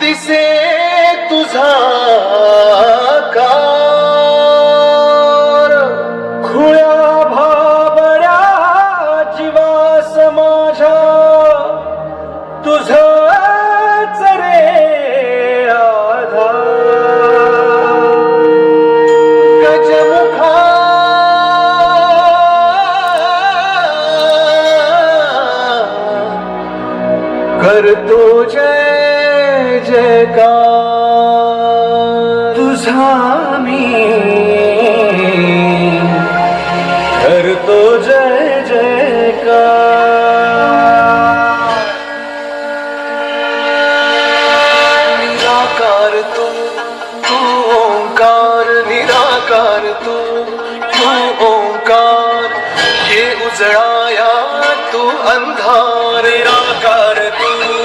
दिसे तुझा कार खुळ्या भाबड्या जीवास माझा तुझच रे आधार। करतो जय जयकार। तुझा मी करतो जय जयकार। निराकार तू तू ओंकार निराकार तू तू ओंकार। ये उजड़ाया तू अंधार। निराकार तू